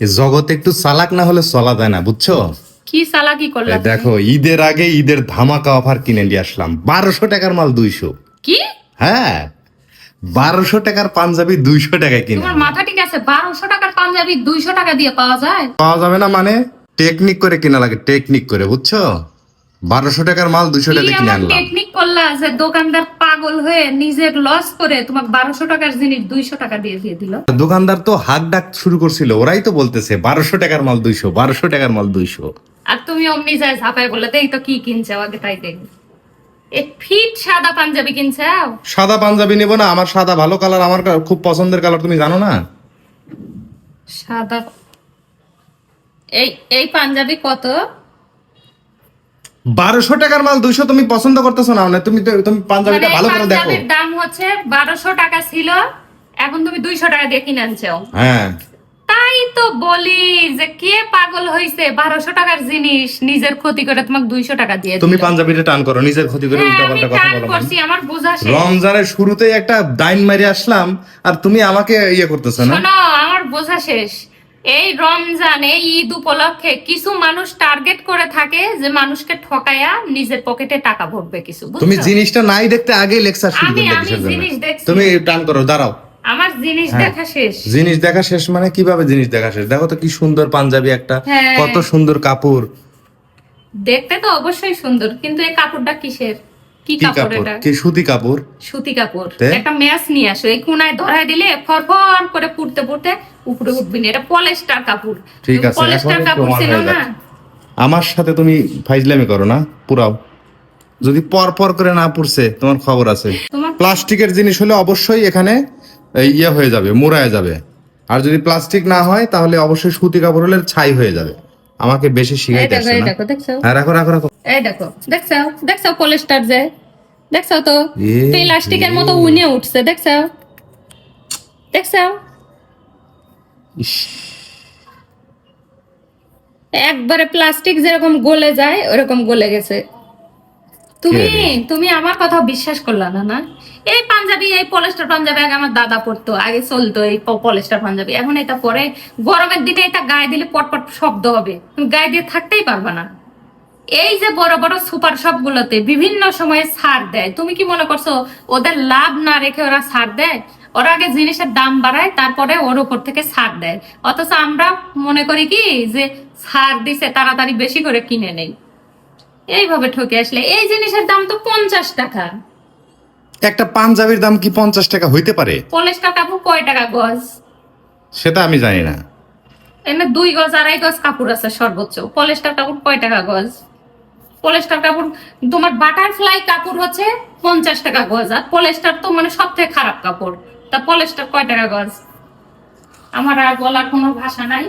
জগতে একটু চালাক না হলে চলা যায় না বুঝছ? কি চালাকি করলা দেখো ঈদের আগে ঈদের ধামাকা অফার কিনে নিয়ে আসলাম। বারোশো টাকার মাল দুইশো। কি? হ্যাঁ বারোশো টাকার পাঞ্জাবি দুইশো টাকায় কিনে তোমার মাথা ঠিক আছে বারোশো টাকার পাঞ্জাবি দুইশো টাকা দিয়ে পাওয়া যায়? পাওয়া যাবে না মানে? টেকনিক করে কিনা লাগে টেকনিক করে বুঝছ? বারোশো টাকার মাল দুইশো কি টাকা কিনে আনলাম। টেকনিক করলা যে দোকানদার পাগল হয়ে নিজের লস করে তোমাকে বারোশো টাকার জিনিস দুইশো টাকা দিয়ে দিয়ে দিল। দোকানদার তো হাক ডাক শুরু করছিল ওরাই তো বলতেছে বারোশো টাকার মাল দুইশো বারোশো টাকার মাল দুইশো। আর তুমি অমনি যায় ঝাপায় বলে দেই তো কি কিনছে আগে তাই দেখি ফিট সাদা পাঞ্জাবি কিনছে সাদা পাঞ্জাবি নেব না আমার সাদা ভালো কালার আমার খুব পছন্দের কালার তুমি জানো না? সাদা এই এই পাঞ্জাবি কত? বারোশো টাকার মাল দুইশো তুমি পছন্দ করতেছো না মানে তুমি তুমি পাঞ্জাবিটা মানে ভালো করে দেখো। দাম হচ্ছে বারোশো টাকা ছিল এখন তুমি দুইশো টাকা দিয়ে কিনে আনছো। হ্যাঁ। তাই তো বলি যে কে পাগল হইছে বারোশো টাকার জিনিস নিজের ক্ষতি করে তোমাকে দুইশো টাকা দিয়ে তুমি পাঞ্জাবিটা টান করো নিজের ক্ষতি করে হ্যাঁ, উল্টা পাল্টা কথা বলো করছি আমার বোঝা শেষ। রমজানের শুরুতেই একটা ডাইন মারি আসলাম আর তুমি আমাকে ইয়ে করতেছো না? শোনো আমার বোঝা শেষ। এই রমজানে ঈদ উপলক্ষে কিছু মানুষ টার্গেট করে থাকে যে মানুষকে ঠকায়া নিজের পকেটে টাকা ভরবে কিছু তুমি জিনিসটা নাই দেখতে আগে লেকচার শুরু আমি- আমি জিনিস দেখছি। তুমি টান করো দাঁড়াও। আমার জিনিস হ্যাঁ। দেখা শেষ। জিনিস দেখা শেষ মানে কীভাবে জিনিস দেখা শেষ? দেখো তো কি সুন্দর পাঞ্জাবি একটা হ্যাঁ। কত সুন্দর কাপড়। দেখতে তো অবশ্যই সুন্দর কিন্তু এই কাপড়টা কিসের? কি কাপড় এটা? কি সুতি কাপড়? সুতি কাপড়? একটা ম্যাচ নিয়ে আসো এই কোনায় ধরায় দিলে ফরফর করে পুড়তে পুড়তে উপরে উঠবি না এটা পলেস্টার কাপড়। ঠিক আছে, পলেস্টার কাপড় ছিল না? আমার সাথে তুমি ফাইজলামি করো না পুরাও। যদি পর পর করে না পুড়ছে তোমার খবর আছে। প্লাস্টিকের জিনিস হলে অবশ্যই এখানে ইয়ে হয়ে যাবে মোড়ায় যাবে। আর যদি প্লাস্টিক না হয় তাহলে অবশ্যই সুতি কাপড় হলে ছাই হয়ে যাবে। আমাকে বেশি এই শিখাইতে দেখো না। দেখো দেখছ? হ্যাঁ রাখো রাখো রাখো। এই দেখো দেখছ? দেখছ পলেস্টার যে? দেখছ তো? প্লাস্টিকের মতো উনে উঠছে দেখছ? দেখছ? ইস, একবারে প্লাস্টিক যেরকম গলে যায় ওরকম গলে গেছে। তুমি তুমি আমার কথা বিশ্বাস করলা না না? এই পাঞ্জাবি এই পলেস্টার পাঞ্জাবি আগে আমার দাদা পরতো আগে চলতো এই পলেস্টার পাঞ্জাবি। এখন এটা পরে গরমের দিনে এটা গায়ে দিলে পটপট শব্দ হবে। তুমি গায়ে দিয়ে থাকতেই পারবা না। এই যে বড় বড় সুপার শপ গুলোতে বিভিন্ন সময়ে ছাড় দেয়। তুমি কি মনে করছ ওদের লাভ না রেখে ওরা ছাড় দেয়? ওরা আগে জিনিসের দাম বাড়ায় তারপরে ওর উপর থেকে ছাড় দেয়। অথচ আমরা মনে করি কি যে ছাড় দিছে তাড়াতাড়ি বেশি করে কিনে নেই। এইভাবে ঠকে আসলে। এই জিনিসের দাম তো পঞ্চাশ টাকা। একটা পাঞ্জাবির দাম কি পঞ্চাশ টাকা হইতে পারে? পলিশটা কাপড় কয় টাকা গজ? সেটা আমি জানি না। এমনি দুই গজ আড়াই গজ কাপড় আছে সর্বোচ্চ। পলিস্টার কাপড় কয় টাকা গজ? পলিস্টার কাপড় তোমার বাটারফ্লাই কাপড় হচ্ছে পঞ্চাশ টাকা গজ। আর পলিস্টার তো মানে সব থেকে খারাপ কাপড়। তা পলেস্টার কয় টাকা গজ? আমার আর বলার কোনো ভাষা নাই।